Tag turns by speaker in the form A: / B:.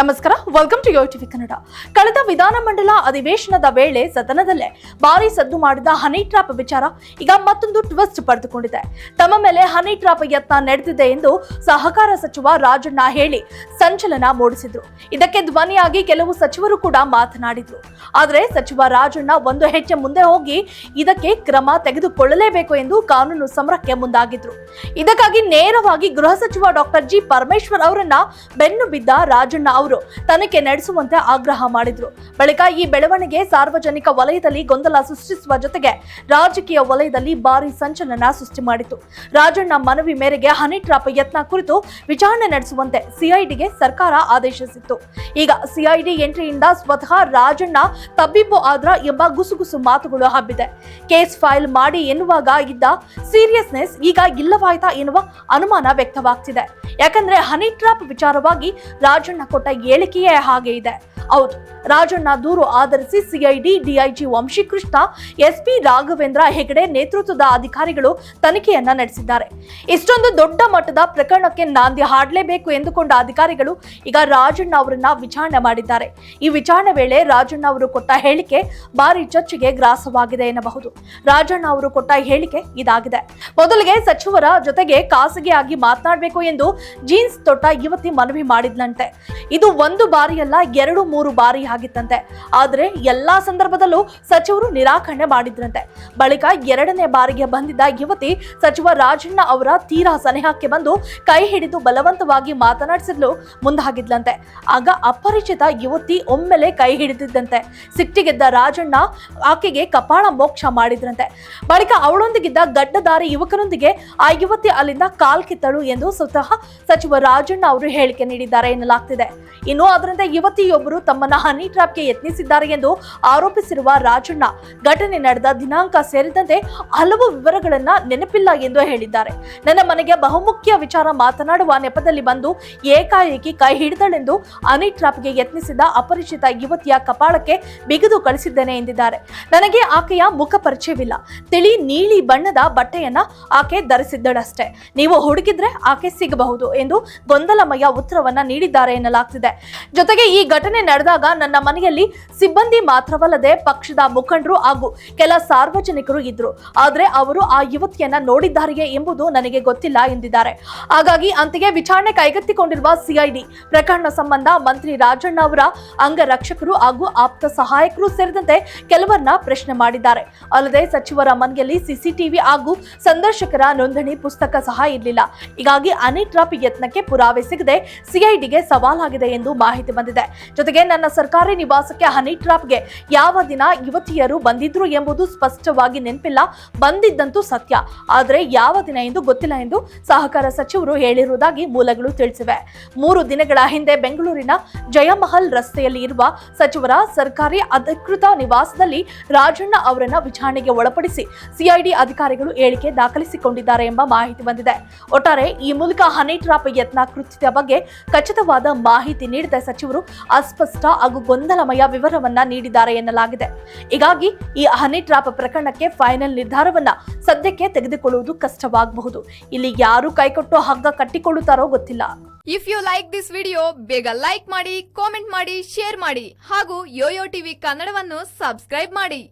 A: ನಮಸ್ಕಾರ welcome to Yo TV Kannada ಕಳೆದ ವಿಧಾನಮಂಡಲ ಅಧಿವೇಶನದ ವೇಳೆ ಸದನದಲ್ಲೇ ಭಾರಿ ಸದ್ದು ಮಾಡಿದ ಹನಿ ಟ್ರಾಪ್ ವಿಚಾರ ಈಗ ಮತ್ತೊಂದು ಟ್ವಿಸ್ಟ್ ಪಡೆದುಕೊಂಡಿದೆ. ತಮ್ಮ ಮೇಲೆ ಹನಿ ಟ್ರಾಪ್ ಯತ್ನ ನಡೆದಿದೆ ಎಂದು ಸಹಕಾರ ಸಚಿವ ರಾಜಣ್ಣ ಹೇಳಿ ಸಂಚಲನ ಮೂಡಿಸಿದ್ರು. ಇದಕ್ಕೆ ಧ್ವನಿಯಾಗಿ ಕೆಲವು ಸಚಿವರು ಕೂಡ ಮಾತನಾಡಿದ್ರು. ಆದರೆ ಸಚಿವ ರಾಜಣ್ಣ ಒಂದು ಹೆಜ್ಜೆ ಮುಂದೆ ಹೋಗಿ ಇದಕ್ಕೆ ಕ್ರಮ ತೆಗೆದುಕೊಳ್ಳಲೇಬೇಕು ಎಂದು ಕಾನೂನು ಸಮರಕ್ಕೆ ಮುಂದಾಗಿದ್ರು. ಇದಕ್ಕಾಗಿ ನೇರವಾಗಿ ಗೃಹ ಸಚಿವ ಡಾಕ್ಟರ್ ಜಿ ಪರಮೇಶ್ವರ್ ಅವರನ್ನ ಬೆನ್ನು ಬಿದ್ದ ರಾಜಣ್ಣ ತನಿಖೆ ನಡೆಸುವಂತೆ ಆಗ್ರಹ ಮಾಡಿದ್ರು. ಬಳಿಕ ಈ ಬೆಳವಣಿಗೆ ಸಾರ್ವಜನಿಕ ವಲಯದಲ್ಲಿ ಗೊಂದಲ ಸೃಷ್ಟಿಸುವ ಜೊತೆಗೆ ರಾಜಕೀಯ ವಲಯದಲ್ಲಿ ಭಾರಿ ಸಂಚಲನ ಸೃಷ್ಟಿ ಮಾಡಿತು. ರಾಜಣ್ಣ ಮನವಿ ಮೇರೆಗೆ ಹನಿ ಟ್ರಾಪ್ ಯತ್ನ ಕುರಿತು ವಿಚಾರಣೆ ನಡೆಸುವಂತೆ ಸಿಐಡಿಗೆ ಸರ್ಕಾರ ಆದೇಶಿಸಿತ್ತು. ಈಗ ಸಿಐಡಿ ಎಂಟ್ರಿಯಿಂದ ಸ್ವತಃ ರಾಜಣ್ಣ ತಬ್ಬಿಬ್ಬು ಆದ್ರ ಎಂಬ ಗುಸುಗುಸು ಮಾತುಗಳು ಹಬ್ಬಿದೆ. ಕೇಸ್ ಫೈಲ್ ಮಾಡಿ ಎನ್ನುವಾಗ ಇದ್ದ ಸೀರಿಯಸ್ನೆಸ್ ಈಗ ಇಲ್ಲವಾಯ್ತಾ ಎನ್ನುವ ಅನುಮಾನ ವ್ಯಕ್ತವಾಗ್ತಿದೆ. ಯಾಕಂದ್ರೆ ಹನಿ ಟ್ರಾಪ್ ವಿಚಾರವಾಗಿ ರಾಜಣ್ಣ ಕೊಟ್ಟ ಹೇಳಿಕೆಯೇ ಹಾಗೆ ಇದೆ. ಹೌದು, ರಾಜಣ್ಣ ದೂರು ಆಧರಿಸಿ CID, DIG Vamshikrishna, SP Raghavendra Hegde ನೇತೃತ್ವದ ಅಧಿಕಾರಿಗಳು ತನಿಖೆಯನ್ನ ನಡೆಸಿದ್ದಾರೆ. ಇಷ್ಟೊಂದು ದೊಡ್ಡ ಮಟ್ಟದ ಪ್ರಕರಣಕ್ಕೆ ನಾಂದಿ ಹಾಡಲೇಬೇಕು ಎಂದುಕೊಂಡ ಅಧಿಕಾರಿಗಳು ಈಗ ರಾಜಣ್ಣ ಅವರನ್ನ ವಿಚಾರಣೆ ಮಾಡಿದ್ದಾರೆ. ಈ ವಿಚಾರಣೆ ವೇಳೆ ರಾಜಣ್ಣ ಅವರು ಕೊಟ್ಟ ಹೇಳಿಕೆ ಭಾರಿ ಚರ್ಚೆಗೆ ಗ್ರಾಸವಾಗಿದೆ ಎನ್ನಬಹುದು. ರಾಜಣ್ಣ ಅವರು ಕೊಟ್ಟ ಹೇಳಿಕೆ ಇದಾಗಿದೆ. ಮೊದಲಿಗೆ ಸಚಿವರ ಜೊತೆಗೆ ಖಾಸಗಿಯಾಗಿ ಮಾತನಾಡಬೇಕು ಎಂದು ಜೀನ್ಸ್ ತೊಟ್ಟ ಯುವತಿ ಮನವಿ ಮಾಡಿದ್ಲಂತೆ ಇದು ಒಂದು ಬಾರಿಯಲ್ಲ, ಎರಡು, ಮೂರು ಬಾರಿ ಆಗಿತ್ತಂತೆ. ಆದರೆ ಎಲ್ಲಾ ಸಂದರ್ಭದಲ್ಲೂ ಸಚಿವರು ನಿರಾಕರಣೆ ಮಾಡಿದ್ರಂತೆ. ಬಳಿಕ ಎರಡನೇ ಬಾರಿಗೆ ಬಂದಿದ್ದ ಯುವತಿ ಸಚಿವ ರಾಜಣ್ಣ ಅವರ ತೀರಾ ಸನೇಹಕ್ಕೆ ಬಂದು ಕೈ ಹಿಡಿದು ಬಲವಂತವಾಗಿ ಮಾತನಾಡಿಸಲು ಮುಂದಾಗಿದ್ಲಂತೆ. ಆಗ ಅಪರಿಚಿತ ಯುವತಿ ಒಮ್ಮೆಲೆ ಕೈ ಹಿಡಿದಿದ್ದಂತೆ. ಸಿಟ್ಟಿಗೆದ್ದ ರಾಜಣ್ಣ ಆಕೆಗೆ ಕಪಾಳ ಮೋಕ್ಷ ಮಾಡಿದ್ರಂತೆ. ಬಳಿಕ ಅವಳೊಂದಿಗಿದ್ದ ಗಡ್ಡದಾರಿ ಯುವಕರೊಂದಿಗೆ ಆ ಯುವತಿ ಅಲ್ಲಿಂದ ಕಾಲ್ ಕಿತ್ತಳು ಎಂದು ಸ್ವತಃ ಸಚಿವ ರಾಜಣ್ಣ ಅವರು ಹೇಳಿಕೆ ನೀಡಿದ್ದಾರೆ ಎನ್ನಲಾಗ್ತಿದೆ. ಇನ್ನು ಅದರಂತೆ ಯುವತಿಯೊಬ್ಬರು ತಮ್ಮನ್ನ ಹನಿ ಟ್ರಾಪ್ಗೆ ಯತ್ನಿಸಿದ್ದಾರೆ ಎಂದು ಆರೋಪಿಸಿರುವ ರಾಜಣ್ಣ. ಘಟನೆ ನಡೆದ ದಿನಾಂಕ ಸೇರಿದಂತೆ ಹಲವು ವಿವರಗಳನ್ನ ನೆನಪಿಲ್ಲ ಎಂದು ಹೇಳಿದ್ದಾರೆ. ನನ್ನ ಮನೆಗೆ ಬಹುಮುಖ್ಯ ವಿಚಾರ ಮಾತನಾಡುವ ನೆಪದಲ್ಲಿ ಬಂದು ಏಕಾಏಕಿ ಕೈ ಹಿಡಿದಳೆಂದು ಹನಿ ಟ್ರಾಪ್ಗೆ ಯತ್ನಿಸಿದ ಅಪರಿಚಿತ ಯುವತಿಯ ಕಪಾಳಕ್ಕೆ ಬಿಗಿದು ಕಳಿಸಿದ್ದೇನೆ ಎಂದಿದ್ದಾರೆ. ನನಗೆ ಆಕೆಯ ಮುಖ ಪರಿಚಯವಿಲ್ಲ. ತಿಳಿ ನೀಲಿ ಬಣ್ಣದ ಬಟ್ಟೆಯನ್ನ ಆಕೆ ಧರಿಸಿದ್ದಳಷ್ಟೇ. ನೀವು ಹುಡುಕಿದ್ರೆ ಆಕೆ ಸಿಗಬಹುದು ಎಂದು ಗೊಂದಲಮಯ ಉತ್ತರವನ್ನ ನೀಡಿದ್ದಾರೆ ಎನ್ನಲಾಗ್ತಿದೆ. ಜೊತೆಗೆ ಈ ಘಟನೆ ನಡೆದಾಗ ನನ್ನ ಮನೆಯಲ್ಲಿ ಸಿಬ್ಬಂದಿ ಮಾತ್ರವಲ್ಲದೆ ಪಕ್ಷದ ಮುಖಂಡರು ಹಾಗೂ ಕೆಲ ಸಾರ್ವಜನಿಕರು ಇದ್ರು. ಆದ್ರೆ ಅವರು ಆ ಯುವತಿಯನ್ನ ನೋಡಿದ್ದಾರೆಯೇ ಎಂಬುದು ನನಗೆ ಗೊತ್ತಿಲ್ಲ ಎಂದಿದ್ದಾರೆ. ಹಾಗಾಗಿ ಅಂತೆಯೇ ವಿಚಾರಣೆ ಕೈಗೆತ್ತಿಕೊಂಡಿರುವ ಸಿಐಡಿ ಪ್ರಕರಣ ಸಂಬಂಧ ಮಂತ್ರಿ ರಾಜಣ್ಣ ಅವರ ಅಂಗರಕ್ಷಕರು ಹಾಗೂ ಆಪ್ತ ಸಹಾಯಕರು ಸೇರಿದಂತೆ ಕೆಲವರನ್ನ ಪ್ರಶ್ನೆ ಮಾಡಿದ್ದಾರೆ. ಅಲ್ಲದೆ ಸಚಿವರ ಮನೆಯಲ್ಲಿ ಸಿಸಿಟಿವಿ ಹಾಗೂ ಸಂದರ್ಶಕರ ನೋಂದಣಿ ಪುಸ್ತಕ ಸಹ ಇರಲಿಲ್ಲ. ಹೀಗಾಗಿ ಅನಿಟ್ರಾಪ್ ಯತ್ನಕ್ಕೆ ಪುರಾವೆ ಸಿಗದೆ ಸಿಐಡಿಗೆ ಸವಾಲಾಗಿದೆ ಎಂದು ಮಾಹಿತಿ ಬಂದಿದೆ. ಜೊತೆಗೆ ನನ್ನ ಸರ್ಕಾರಿ ನಿವಾಸಕ್ಕೆ ಹನಿ ಟ್ರಾಪ್ಗೆ ಯಾವ ದಿನ ಯುವತಿಯರು ಬಂದಿದ್ರು ಎಂಬುದು ಸ್ಪಷ್ಟವಾಗಿ ನೆನಪಿಲ್ಲ, ಬಂದಿದ್ದಂತೂ ಸತ್ಯ. ಆದರೆ ಯಾವ ದಿನ ಎಂದು ಗೊತ್ತಿಲ್ಲ ಎಂದು ಸಹಕಾರ ಸಚಿವರು ಹೇಳಿರುವುದಾಗಿ ಮೂಲಗಳು ತಿಳಿಸಿವೆ. ಮೂರು ದಿನಗಳ ಹಿಂದೆ ಬೆಂಗಳೂರಿನ ಜಯಮಹಲ್ ರಸ್ತೆಯಲ್ಲಿ ಇರುವ ಸಚಿವರ ಸರ್ಕಾರಿ ಅಧಿಕೃತ ನಿವಾಸದಲ್ಲಿ ರಾಜಣ್ಣ ಅವರನ್ನ ವಿಚಾರಣೆಗೆ ಒಳಪಡಿಸಿ ಸಿಐಡಿ ಅಧಿಕಾರಿಗಳು ಹೇಳಿಕೆ ದಾಖಲಿಸಿಕೊಂಡಿದ್ದಾರೆ ಎಂಬ ಮಾಹಿತಿ ಬಂದಿದೆ. ಒಟ್ಟಾರೆ ಈ ಮೂಲಕ ಹನಿ ಟ್ರಾಪ್ ಯತ್ನ ಕೃತ್ಯದ ಬಗ್ಗೆ ಖಚಿತವಾದ ಮಾಹಿತಿ ನೀಡಿದ ಸಚಿವರು, ಅಸ್ಪಷ್ಟ ಹಾಗೂ ಗೊಂದಲಮಯ ವಿವರವನ್ನ ನೀಡಿದ್ದಾರೆ ಎನ್ನಲಾಗಿದೆ. ಹೀಗಾಗಿ ಈ ಹನಿ ಟ್ರಾಪ್ ಪ್ರಕರಣಕ್ಕೆ ಫೈನಲ್ ನಿರ್ಧಾರವನ್ನ ಸದ್ಯಕ್ಕೆ ತೆಗೆದುಕೊಳ್ಳುವುದು ಕಷ್ಟವಾಗಬಹುದು. ಇಲ್ಲಿ ಯಾರು ಕೈಕೊಟ್ಟು ಹಗ್ಗ ಕಟ್ಟಿಕೊಳ್ಳುತ್ತಾರೋ ಗೊತ್ತಿಲ್ಲ.
B: If you like this video ಬೇಗ ಲೈಕ್ ಮಾಡಿ ಕಾಮೆಂಟ್ ಮಾಡಿ ಶೇರ್ ಮಾಡಿ ಹಾಗೂ ಯೋಯೋ ಟಿವಿ ಕನ್ನಡವನ್ನು ಸಬ್ಸ್ಕ್ರೈಬ್ ಮಾಡಿ.